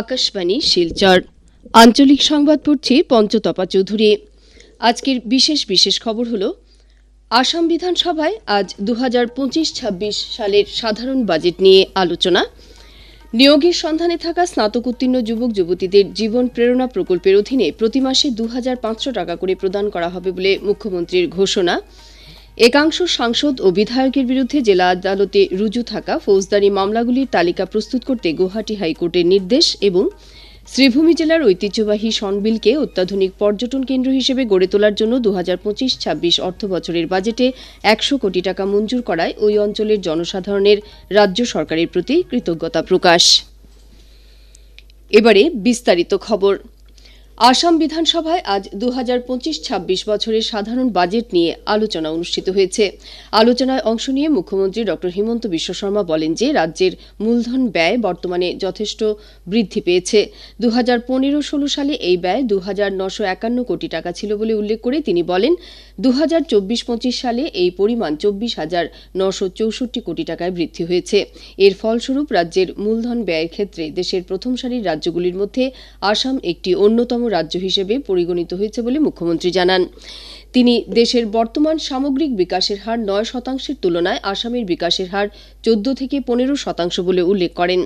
আকাশবাণী, শিলচর। আঞ্চলিক সংবাদ পড়ছি পঞ্চতপা চৌধুরী। আজকের বিশেষ বিশেষ খবর হল, আসাম বিধানসভায় আজ দু হাজার পঁচিশ ছাব্বিশ সালের সাধারণ বাজেট নিয়ে আলোচনা। নিয়োগের সন্ধানে থাকা স্নাতক উত্তীর্ণ যুবক, যুবতীদের জীবন প্রেরণা প্রকল্পের অধীনে প্রতি মাসে দু হাজার পাঁচশো টাকা করে প্রদান করা হবে বলে মুখ্যমন্ত্রীর ঘোষণা। একাংশ সাংসদ ও বিধায়কের বিরুদ্ধে জেলা আদালতে রুজু থাকা ফৌজদারি মামলাগুলির তালিকা প্রস্তুত করতে গুয়াহাটি হাইকোর্টের নির্দেশ এবং শ্রীভূমি জেলার ঐতিহ্যবাহী সনবিলকে অত্যাধুনিক পর্যটন কেন্দ্র হিসেবে গড়ে তোলার জন্য দু হাজার পঁচিশ ছাব্বিশ অর্থ বছরের বাজেটে একশো কোটি টাকা মঞ্জুর করায় ওই অঞ্চলের জনসাধারণের রাজ্য সরকারের প্রতি কৃতজ্ঞতা প্রকাশ। এবারে বিস্তারিত খবর। আসাম বিধানসভায় আজ দু হাজার পঁচিশ ছাব্বিশ বছরের সাধারণ বাজেট নিয়ে আলোচনা অনুষ্ঠিত হয়েছে। আলোচনায় অংশ নিয়ে মুখ্যমন্ত্রী ড. হিমন্ত বিশ্ব শর্মা বলেন যে, রাজ্যের মূলধন ব্যয় বর্তমানে যথেষ্ট বৃদ্ধি পেয়েছে। দু হাজার পনেরো ষোলো সালে এই ব্যয় দু হাজার নশো একান্ন কোটি টাকা ছিল বলে উল্লেখ করে তিনি বলেন দু হাজার চব্বিশ পঁচিশ সালে এই পরিমাণ চব্বিশ হাজার নশো চৌষট্টি কোটি টাকায় বৃদ্ধি হয়েছে। এর ফলস্বরূপ রাজ্যের মূলধন ব্যয়ের ক্ষেত্রে দেশের প্রথম সারির রাজ্যগুলির মধ্যে আসাম একটি অন্যতম রাজ্য হিসেবে পরিগণিত হয়েছে বলে মুখ্যমন্ত্রী জানান। তিনি দেশের বর্তমান সামগ্রিক বিকাশের হার নয় শতাংশের তুলনায় আসামের বিকাশের হার চোদ্দ থেকে পনেরো শতাংশ বলে উল্লেখ করেন।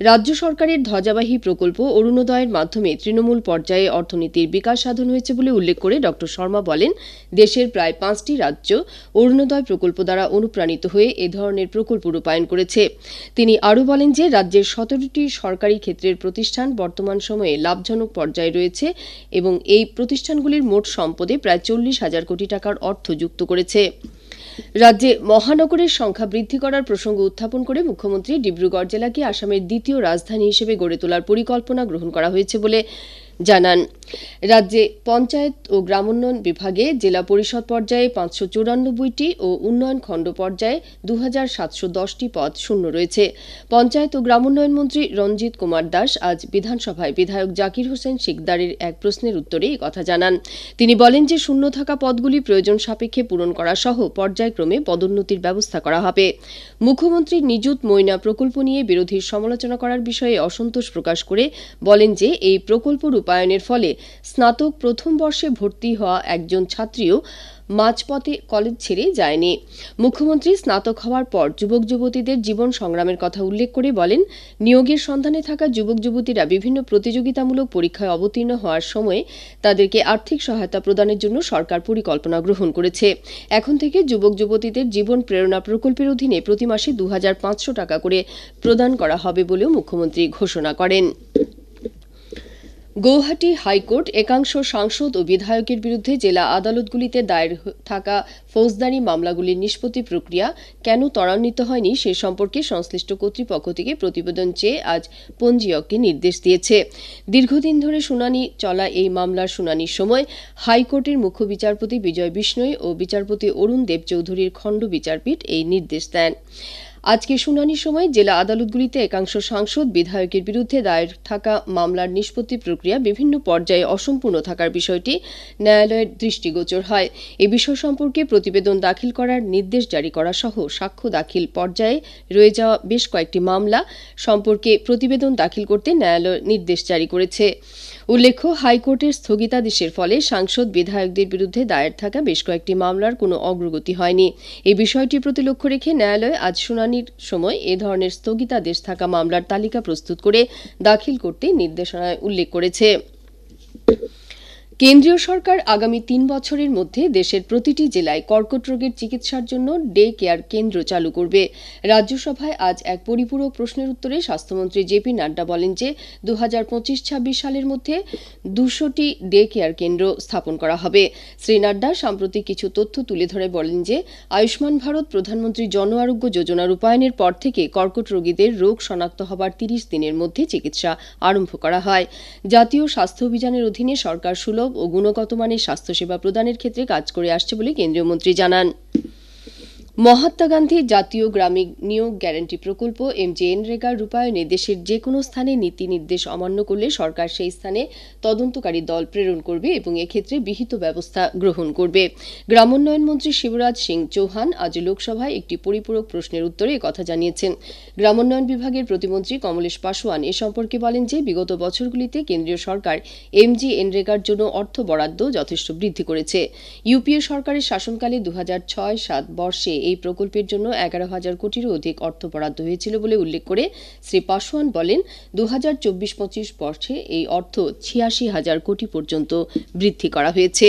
রাজ্য সরকারের ধ্বজাবাহী প্রকল্প অরুণোদয়ের মাধ্যমে তৃণমূল পর্যায়ে অর্থনীতির বিকাশ সাধন হয়েছে বলে উল্লেখ করে ড. শর্মা বলেন, দেশের প্রায় পাঁচটি রাজ্য অরুণোদয় প্রকল্প দ্বারা অনুপ্রাণিত হয়ে এ ধরনের প্রকল্প রূপায়ণ করেছে। তিনি আরও বলেন যে, রাজ্যের সতেরোটি সরকারি ক্ষেত্রের প্রতিষ্ঠান বর্তমান সময়ে লাভজনক পর্যায়ে রয়েছে এবং এই প্রতিষ্ঠানগুলির মোট সম্পদে প্রায় চল্লিশ হাজার কোটি টাকার অর্থ যুক্ত করেছে। রাজ্যে মহানগরের সংখ্যা বৃদ্ধি করার প্রসঙ্গ উত্থাপন করে মুখ্যমন্ত্রী ডিব্রুগড় জেলাকে আসামের দ্বিতীয় রাজধানী হিসেবে গড়ে তোলার পরিকল্পনা গ্রহণ করা হয়েছে বলে জানান। রাজ্যে পঞ্চায়েত ও গ্রামোন্নয়ন বিভাগে জেলা পরিষদ পর্যায়ে পাঁচশো চৌরানব্বইটি ও উন্নয়ন খণ্ড পর্যায়ে দু হাজার সাতশো দশটি পদ শূন্য রয়েছে। পঞ্চায়েত ও গ্রামোন্নয়ন মন্ত্রী রঞ্জিত কুমার দাস আজ বিধানসভায় বিধায়ক জাকির হোসেন শিকদারের এক প্রশ্নের উত্তরে কথা জানান। তিনি বলেন যে, শূন্য থাকা পদগুলি প্রয়োজন সাপেক্ষে পূরণ করা সহ পর্যায়ক্রমে পদোন্নতির ব্যবস্থা করা হবে। মুখ্যমন্ত্রী নিযুত মৈনা প্রকল্প নিয়ে বিরোধীর সমালোচনা করার বিষয়ে অসন্তোষ প্রকাশ করে বলেন যে, এই প্রকল্প রূপায়ণের ফলে স্নাতক প্রথম বর্ষে ভর্তি হওয়া একজন ছাত্রীও মাঝপথে কলেজ ছেড়ে যায়নি। মুখ্যমন্ত্রী স্নাতক হওয়ার পর যুবক যুবতীদের জীবন সংগ্রামের কথা উল্লেখ করে বলেন, নিয়োগের সন্ধানে থাকা যুবক যুবতীরা বিভিন্ন প্রতিযোগিতামূলক পরীক্ষায় অবতীর্ণ হওয়ার সময় তাদেরকে আর্থিক সহায়তা প্রদানের জন্য সরকার পরিকল্পনা গ্রহণ করেছে। এখন থেকে যুবক যুবতীদের জীবন প্রেরণা প্রকল্পের অধীনে প্রতি মাসে দু হাজার পাঁচশো টাকা করে প্রদান করা হবে বলেও মুখ্যমন্ত্রী ঘোষণা করেন। গৌহাটি হাইকোর্ট একাংশ সাংসদ ও বিধায়কের বিরুদ্ধে জেলা আদালতগুলিতে দায়ের থাকা ফৌজদারি মামলাগুলির নিষ্পত্তি প্রক্রিয়া কেন ত্বরান্বিত হয়নি সে সম্পর্কে সংশ্লিষ্ট কর্তৃপক্ষ থেকে প্রতিবেদন চেয়ে আজ পঞ্জীয়ককে নির্দেশ দিয়েছে। দীর্ঘদিন ধরে শুনানি চলা এই মামলার শুনানির সময় হাইকোর্টের মুখ্য বিচারপতি বিজয় বিষ্ণই ও বিচারপতি অরুণ দেব চৌধুরীর খণ্ড বিচারপীঠ এই নির্দেশ দেন। আজকে শুনানির সময় জেলা আদালতগুলিতে একাংশ সাংসদ বিধায়কের বিরুদ্ধে দায়ের থাকা মামলার নিষ্পত্তি প্রক্রিয়া বিভিন্ন পর্যায়ে অসম্পূর্ণ থাকার বিষয়টি ন্যায়ালয়ের দৃষ্টিগোচর হয়। এ বিষয় সম্পর্কে প্রতিবেদন দাখিল করার নির্দেশ জারি করা সহ সাক্ষ্য দাখিল পর্যায়ে রয়ে যাওয়া বেশ কয়েকটি মামলা সম্পর্কে প্রতিবেদন দাখিল করতে ন্যায়ালয় নির্দেশ জারি করেছে। উল্লেখ্য, হাইকোর্টের স্থগিতাদেশের ফলে সাংসদ বিধায়কদের বিরুদ্ধে দায়ের থাকা বেশ কয়েকটি মামলার কোনো অগ্রগতি হয়নি। এই বিষয়টি প্রতি লক্ষ্য রেখে ন্যায়ালয় আজ শুনানির সময় এ ধরনের স্থগিতাদেশ থাকা মামলার তালিকা প্রস্তুত করে দাখিল করতে নির্দেশনায় উল্লেখ করেছে। কেন্দ্রীয় সরকার আগামী তিন বছরের মধ্যে দেশের প্রতিটি জেলায় কর্কট রোগের চিকিৎসার জন্য ডে কেয়ার কেন্দ্র চালু করবে। রাজ্যসভায় আজ এক পরিপূরক প্রশ্নের উত্তরে স্বাস্থ্যমন্ত্রী জেপি নাড্ডা বলেন যে দু হাজার পঁচিশ ছাব্বিশ সালের মধ্যে দুশোটি ডে কেয়ার কেন্দ্র স্থাপন করা হবে। শ্রী নাড্ডা সাম্প্রতিক কিছু তথ্য তুলে ধরে বলেন যে, আয়ুষ্মান ভারত প্রধানমন্ত্রী জন আরোগ্য যোজনা রূপায়ণের পর থেকে কর্কট রোগীদের রোগ শনাক্ত হবার তিরিশ দিনের মধ্যে চিকিৎসা আরম্ভ করা হয়। জাতীয় স্বাস্থ্য অভিযানের অধীনে সরকার সুলভ ও গুণগত মানের স্বাস্থ্যসেবা প্রদানের ক্ষেত্রে কাজ করে আসছে বলে কেন্দ্রীয় মন্ত্রী জানান। মহাত্মা গান্ধী জাতীয় গ্রামীণ নিয়োগ গ্যারান্টি প্রকল্প এমজেএনরেগার রূপায়ণে দেশের যে কোনো স্থানে নীতি নির্দেশ অমান্য করলে সরকার সেই স্থানে তদন্তকারী দল প্রেরণ করবে এবং এক্ষেত্রে বিহিত ব্যবস্থা গ্রহণ করবে। গ্রামোন্নয়ন মন্ত্রী শিবরাজ সিং চৌহান আজ লোকসভায় একটি পরিপূরক প্রশ্নের উত্তরে কথা জানিয়েছেন। গ্রামোন্নয়ন বিভাগের প্রতিমন্ত্রী কমলেশ পাসওয়ান এ সম্পর্কে বলেন যে, বিগত বছরগুলিতে কেন্দ্রীয় সরকার এমজিএনরেগার জন্য অর্থ বরাদ্দ যথেষ্ট বৃদ্ধি করেছে। ইউপিএ সরকারের শাসনকালে দু হাজার ছয় সাত বর্ষে এই প্রকল্পের জন্য এগারো হাজার কোটিরও অধিক অর্থ বরাদ্দ হয়েছিল বলে উল্লেখ করে শ্রী পাসোয়ান বলেন দু হাজার চব্বিশ পঁচিশ বর্ষে এই অর্থ ছিয়াশি হাজার কোটি পর্যন্ত বৃদ্ধি করা হয়েছে।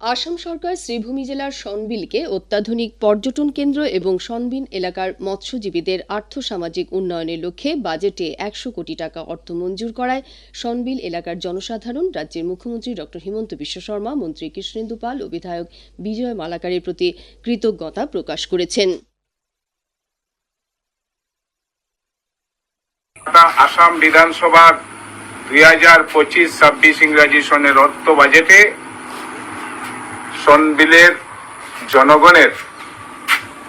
আসাম সরকার শ্রীভূমি জেলার সনবিলকে অত্যাধুনিক পর্যটন কেন্দ্র এবং সনবিন এলাকার মৎস্যজীবীদের আর্থসামাজিক উন্নয়নের লক্ষ্যে বাজেটে একশো কোটি টাকা অর্থ মঞ্জুর করায় সনবিল এলাকার জনসাধারণ, রাজ্যের মুখ্যমন্ত্রী ড. হিমন্ত বিশ্ব শর্মা, মন্ত্রী কৃষ্ণেন্দু পাল ও বিধায়ক বিজয় মালাকারের প্রতি কৃতজ্ঞতা প্রকাশ করেছেন। আসাম বিধানসভার দুই হাজার পঁচিশ ছাব্বিশ ইংরাজি সনের অর্থ বাজেটে সনবিলের জনগণের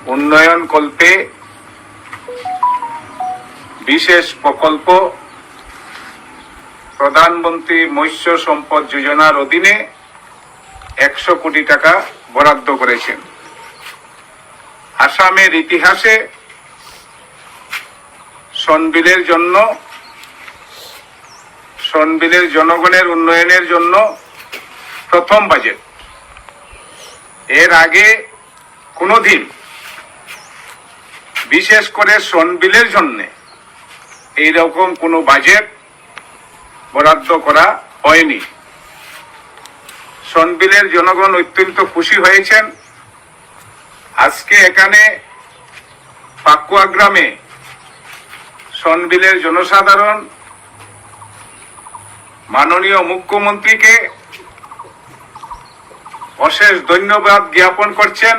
উন্নয়ন কল্পে বিশেষ প্রকল্প প্রধানমন্ত্রী মৎস্য সম্পদ যোজনার অধীনে একশো কোটি টাকা বরাদ্দ করেছেন। আসামের ইতিহাসে সনবিলের জন্য, সনবিলের জনগণের উন্নয়নের জন্য প্রথম বাজেট। এর আগে কোনোদিন, বিশেষ করে সনবিলের জন্য, এইরকম কোনো বাজেট বরাদ্দ করা হয়নি। সনবিলের জনগণ অত্যন্ত খুশি হয়েছেন। আজকে এখানে পাকুয়া গ্রামে সনবিলের জনসাধারণ মাননীয় মুখ্যমন্ত্রীকে অশেষ ধন্যবাদ জ্ঞাপন করছেন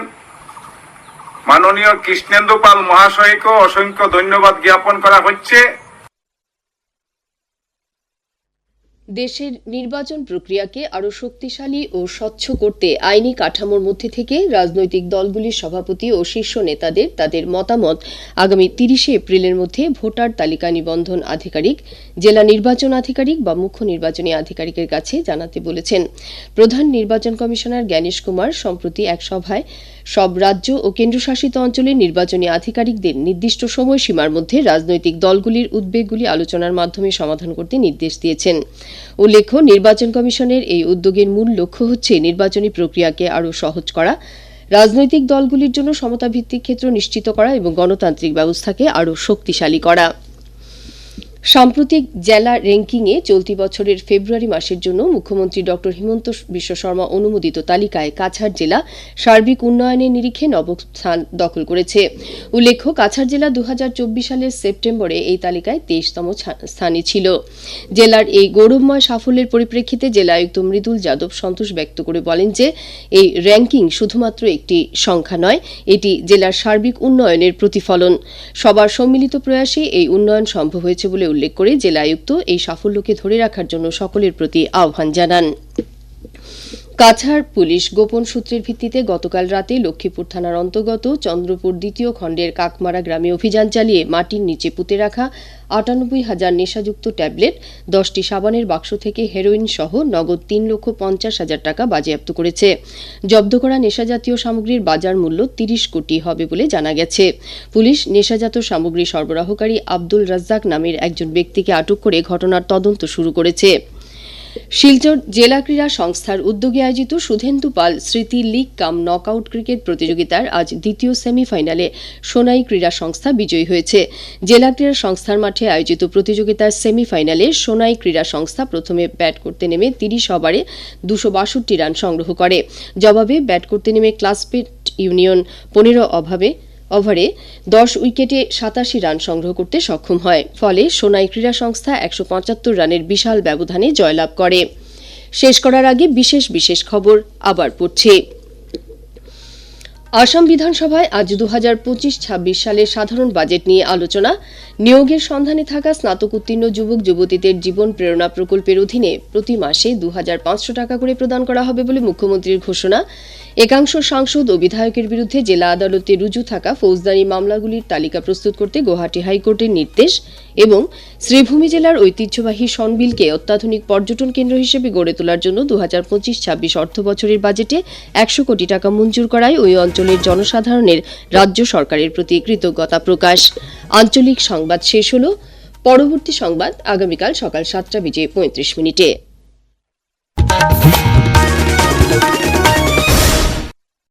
মাননীয় কৃষ্ণেন্দু পাল মহাশয়কেও অসংখ্য ধন্যবাদ জ্ঞাপন করা হচ্ছে। দেশের নির্বাচন প্রক্রিয়াকে আরও শক্তিশালী ও স্বচ্ছ করতে আইনি কাঠামোর মধ্যে থেকে রাজনৈতিক দলগুলির সভাপতি ও শীর্ষ নেতাদের তাদের মতামত আগামী তিরিশে এপ্রিলের মধ্যে ভোটার তালিকা নিবন্ধন আধিকারিক, জেলা নির্বাচন আধিকারিক বা মুখ্য নির্বাচনী আধিকারিকের কাছে জানাতে বলেছেন। প্রধান নির্বাচন কমিশনার জ্ঞানেশ কুমার, সম্প্রতি এক সভায় সব রাজ্য ও কেন্দ্রশাসিত অঞ্চলের নির্বাচনী আধিকারিকদের নির্দিষ্ট সময়সীমার মধ্যে রাজনৈতিক দলগুলির উদ্বেগগুলি আলোচনার মাধ্যমে সমাধান করতে নির্দেশ দিয়েছেন। উল্লেখ্য, নির্বাচন কমিশনের এই উদ্যোগের মূল লক্ষ্য হচ্ছে নির্বাচনী প্রক্রিয়াকে আরও সহজ করা, রাজনৈতিক দলগুলির জন্য সমতাভিত্তিক ক্ষেত্র নিশ্চিত করা এবং গণতান্ত্রিক ব্যবস্থাকে আরও শক্তিশালী করা। সাম্প্রতিক জেলা র্যাঙ্কিংয়ে চলতি বছরের ফেব্রুয়ারি মাসের জন্য মুখ্যমন্ত্রী ড. হিমন্ত বিশ্ব শর্মা অনুমোদিত তালিকায় কাছাড় জেলা সার্বিক উন্নয়নের নিরিখে নবম স্থান দখল করেছে। উল্লেখ্য, কাছাড় জেলা দু হাজার চব্বিশ সালের সেপ্টেম্বরে এই তালিকায় তেইশতম স্থানে ছিল। জেলার এই গৌরবময় সাফল্যের পরিপ্রেক্ষিতে জেলা আয়ুক্ত মৃদুল যাদব সন্তোষ ব্যক্ত করে বলেন যে, এই র্যাঙ্কিং শুধুমাত্র একটি সংখ্যা নয়, এটি জেলার সার্বিক উন্নয়নের প্রতিফলন। সবার সম্মিলিত প্রয়াসে এই উন্নয়ন সম্ভব হয়েছে বলে উল্লেখ করে জেলা আয়ুক্ত এই সাফল্যকে ধরে রাখার জন্য সকলের প্রতি আহ্বান জানান। কাছাড় পুলিশ গোপন সূত্রের ভিত্তিতে গতকাল রাতে লক্ষ্মীপুর থানার অন্তর্গত চন্দ্রপুর দ্বিতীয় খণ্ডের কাকমারা গ্রামে অভিযান চালিয়ে মাটির নিচে পুঁতে রাখা আটানব্বই হাজার নেশাযুক্ত ট্যাবলেট, দশটি সাবানের বাক্স থেকে হেরোইন সহ নগদ তিন লক্ষ পঞ্চাশ হাজার টাকা বাজেয়াপ্ত করেছে। জব্দ করা নেশাজাতীয় সামগ্রীর বাজার মূল্য তিরিশ কোটি হবে বলে জানা গেছে। পুলিশ নেশাজাত সামগ্রী সরবরাহকারী আব্দুল রাজ্জাক নামের একজন ব্যক্তিকে আটক করে ঘটনার তদন্ত শুরু করেছে। শিলচর জেলা ক্রীড়া সংস্থার উদ্যোগে আয়োজিত সুধেন্দু পাল স্মৃতি লিগ কাম নকআউট ক্রিকেট প্রতিযোগিতার আজ দ্বিতীয় সেমিফাইনালে সোনাই ক্রীড়া সংস্থা বিজয়ী হয়েছে। জেলা ক্রীড়া সংস্থার মাঠে আয়োজিত প্রতিযোগিতার সেমিফাইনালে সোনাই ক্রীড়া সংস্থা প্রথমে ব্যাট করতে নেমে তিরিশ ওভারে দুশো বাষট্টি রান সংগ্রহ করে। জবাবে ব্যাট করতে নেমে ক্লাসপেট ইউনিয়ন পনেরো অভাবে ওভারে দশ উইকেটে সাতাশি রান সংগ্রহ করতে সক্ষম হয়। ফলে সোনাই ক্রীড়া সংস্থা একশো পঁচাত্তর রানের বিশাল ব্যবধানে জয়লাভ করে। শেষ করার আগে বিশেষ বিশেষ খবর আবার পড়ছে। আসাম বিধানসভায় আজ দু হাজার পঁচিশ ছাব্বিশ সালের সাধারণ বাজেট নিয়ে আলোচনা। নিয়োগের সন্ধানে থাকা স্নাতক উত্তীর্ণ যুবক যুবতীদের জীবন প্রেরণা প্রকল্পের অধীনে প্রতি মাসে দু টাকা করে প্রদান করা হবে বলে মুখ্যমন্ত্রীর ঘোষণা। একাংশ সাংসদ ও বিধায়কের বিরুদ্ধে জেলা আদালতে রুজু থাকা ফৌজদারি মামলাগুলির তালিকা প্রস্তুত করতে গুয়াহাটি হাইকোর্টের নির্দেশ এবং শ্রীভূমি জেলার ঐতিহ্যবাহী সনবিলকে অত্যাধুনিক পর্যটন কেন্দ্র হিসেবে গড়ে তোলার জন্য দু হাজার পঁচিশ ছাব্বিশ অর্থ বছরের বাজেটে একশো কোটি টাকা মঞ্জুর করায় ওই অঞ্চলের জনসাধারণের রাজ্য সরকারের প্রতি কৃতজ্ঞতা প্রকাশ। আঞ্চলিক সংবাদ শেষ হল। পরবর্তী সংবাদ আগামীকাল সকাল সাতটা বেজে পঁয়ত্রিশ মিনিটে।